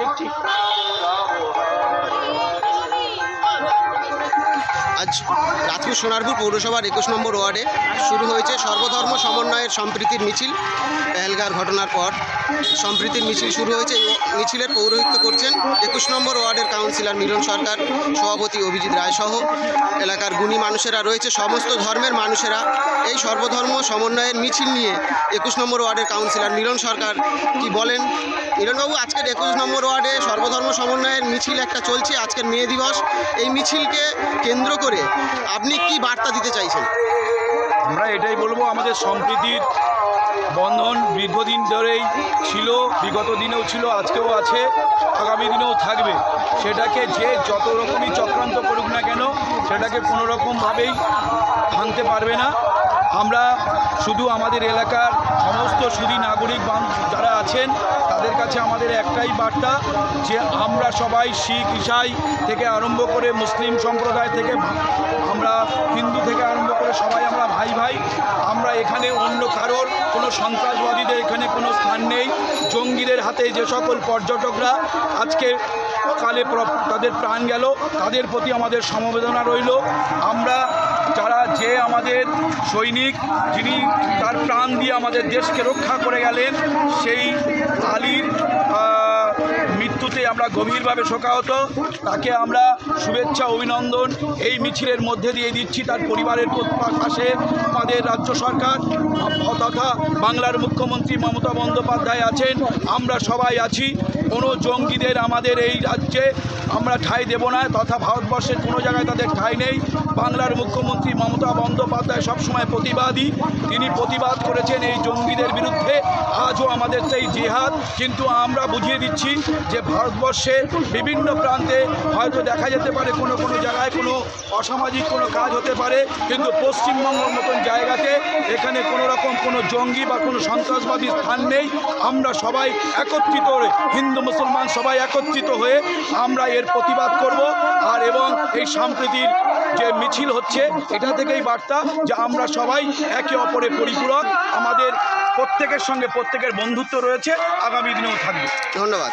Fifty. আজ রাজপুর সোনারপুর পৌরসভার একুশ নম্বর ওয়ার্ডে শুরু হয়েছে সর্বধর্ম সমন্বয়ের সম্প্রীতির মিছিল। পেহেলগার ঘটনার পর সম্প্রীতির মিছিল শুরু হয়েছে মিছিলের পৌরোহিত্য করছেন একুশ নম্বর ওয়ার্ডের কাউন্সিলর মিলন সরকার, সভাপতি অভিজিৎ রায় সহ এলাকার গুণী মানুষেরা রয়েছে। সমস্ত ধর্মের মানুষেরা এই সর্বধর্ম সমন্বয়ের মিছিল নিয়ে একুশ নম্বর ওয়ার্ডের কাউন্সিলর মিলন সরকার কি বলেন? মিলনবাবু, আজকের একুশ নম্বর ওয়ার্ডে সর্বধর্ম সমন্বয়ের মিছিল একটা চলছে, আজকের মে দিবস। এই মিছিলকে কেন্দ্র করে আপনি কি বার্তা দিতে চাইছেন? আমরা এটাই বলব, আমাদের সম্প্রীতির বন্ধন দীর্ঘদিন ধরেই ছিল, বিগত দিনেও ছিল, আজকেও আছে, আগামী দিনেও থাকবে। সেটাকে যে যত রকমই চক্রান্ত করুক না কেন, সেটাকে কোনো রকমভাবেই ভাঙতে পারবে না। আমরা শুধু আমাদের এলাকার সমস্ত সুদী নাগরিক যারা আছেন কাছে আমাদের একটাই বার্তা যে আমরা সবাই শিখ ইসাই থেকে আরম্ভ করে মুসলিম সম্প্রদায় থেকে ভা- আমরা হিন্দু থেকে আরম্ভ করে সবাই আমরা ভাই ভাই আমরা এখানে অন্য কারোর কোনো সন্ত্রাসবাদীদের এখানে কোনো স্থান নেই। জঙ্গিদের হাতে যে সকল পর্যটকরা আজকে কালে তাদের প্রাণ গেল, তাদের প্রতি আমাদের সমবেদনা রইল। আমরা যারা যে আমাদের সৈনিক, যিনি তার প্রাণ দিয়ে আমাদের দেশকে রক্ষা করে গেলেন, সেই আলীর আমরা গভীরভাবে শোকাহত। তাকে আমরা শুভেচ্ছা, অভিনন্দন এই মিছিলের মধ্যে দিয়ে দিচ্ছি তার পরিবারের পাশে আমাদের রাজ্য সরকার তথা বাংলার মুখ্যমন্ত্রী মমতা বন্দ্যোপাধ্যায় আছেন। আমরা সবাই আছি। কোনো জঙ্গিদের আমাদের এই রাজ্যে আমরা ঠাঁই দেব না তথা ভারতবর্ষের কোনো জায়গায় তাদের ঠাঁই নেই। বাংলার মুখ্যমন্ত্রী মমতা বন্দ্যোপাধ্যায় সবসময় প্রতিবাদী। তিনি প্রতিবাদ করেছেন এই জঙ্গিদের বিরুদ্ধে। আজও আমাদের সেই জেহাদ। কিন্তু আমরা বুঝিয়ে দিচ্ছি যে ভারতবর্ষের বিভিন্ন প্রান্তে হয়তো দেখা যেতে পারে কোনো কোনো জায়গায় কোনো অসামাজিক কোনো কাজ হতে পারে, কিন্তু পশ্চিমবঙ্গের মতন জায়গাতে এখানে কোনো রকম কোনো জঙ্গি বা কোনো সন্ত্রাসবাদী স্থান নেই। আমরা সবাই একত্রিত হিন্দু, মুসলমান সবাই একত্রিত হয়ে আমরা এর প্রতিবাদ করব আর এবং এই সম্প্রীতির যে মিছিল হচ্ছে, এটা থেকেই বার্তা যে আমরা সবাই একে অপরের পরিপূরক, আমাদের প্রত্যেকের সঙ্গে প্রত্যেকের বন্ধুত্ব রয়েছে, আগামী দিনেও থাকবে। ধন্যবাদ।